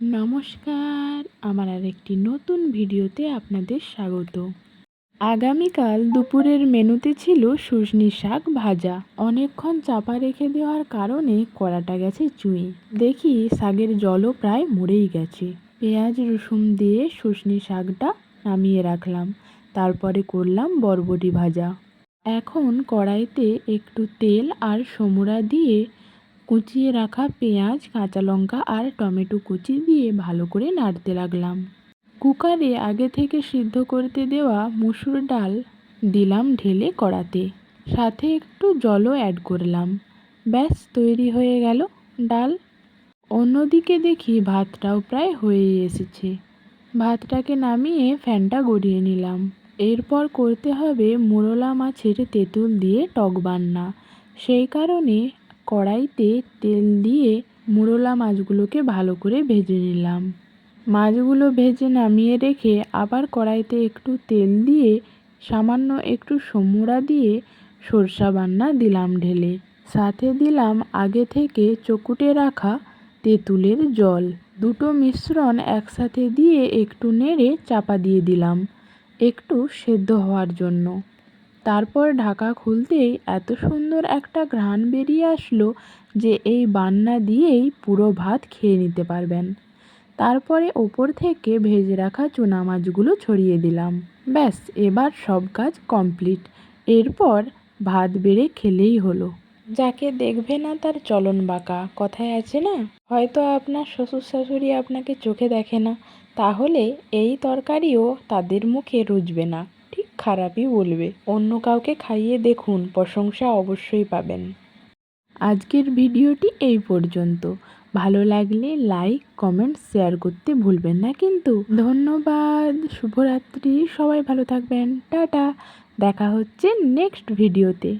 নমস্কার, আমার আর একটি নতুন ভিডিওতে আপনাদের স্বাগত। আগামীকাল দুপুরের মেনুতে ছিল সজনি শাক ভাজা। অনেকক্ষণ চাপা রেখে দেওয়ার কারণে কড়াটা গেছে চুঁই। দেখি শাকের জলও প্রায় মরেই গেছে। পেঁয়াজ, রসুন দিয়ে সজনি শাকটা নামিয়ে রাখলাম। তারপরে করলাম বরবটি ভাজা। এখন কড়াইতে একটু তেল আর সমুরা দিয়ে কুচিয়ে রাখা পেঁয়াজ, কাঁচা লঙ্কা আর টমেটো কুচি দিয়ে ভালো করে নাড়তে লাগলাম। কুকারে আগে থেকে সিদ্ধ করতে দেওয়া মুসুর ডাল দিলাম ঢেলে কড়াতে। সাথে একটু জলও অ্যাড করলাম। ব্যাস, তৈরি হয়ে গেল ডাল। অন্যদিকে দেখি ভাতটাও প্রায় হয়ে এসেছে। ভাতটাকে নামিয়ে ফ্যানটা গড়িয়ে নিলাম। এরপর করতে হবে মোরলা মাছের তেঁতুল দিয়ে টক বান্না। সেই কারণে কড়াইতে তেল দিয়ে মোরলা মাছগুলোকে ভালো করে ভেজে নিলাম। মাছগুলো ভেজে নামিয়ে রেখে আবার কড়াইতে একটু তেল দিয়ে সামান্য একটু সমুড়া দিয়ে সরষা বান্না দিলাম ঢেলে। সাথে দিলাম আগে থেকে চকুটে রাখা তেঁতুলের জল। দুটো মিশ্রণ একসাথে দিয়ে একটু নেড়ে চাপা দিয়ে দিলাম, একটু সেদ্ধ হওয়ার জন্য। তারপর ঢাকা খুলতেই এত সুন্দর একটা ঘ্রাণ বেরিয়ে আসলো যে এই বান্না দিয়েই পুরো ভাত খেয়ে নিতে পারবেন। তারপরে ওপর থেকে ভেজে রাখা চুনা মাছগুলো ছড়িয়ে দিলাম। ব্যাস, এবার সব কাজ কমপ্লিট। এরপর ভাত বেড়ে খেলেই হলো। যাকে দেখবে না তার চলন বাঁকা, কথায় আছে না? হয়তো আপনার শ্বশুর শাশুড়ি আপনাকে চোখে দেখে না। তাহলে এই তরকারিও তাদের মুখে রুজবে না। খারাপই বলবে। অন্য কাউকে খাইয়ে দেখুন, প্রশংসা অবশ্যই পাবেন। আজকের ভিডিওটি এই পর্যন্ত। ভালো লাগলে লাইক, কমেন্ট, শেয়ার করতে ভুলবেন না কিন্তু। ধন্যবাদ, শুভরাত্রি, সবাই ভালো থাকবেন, টাটা। দেখা হচ্ছে নেক্সট ভিডিওতে।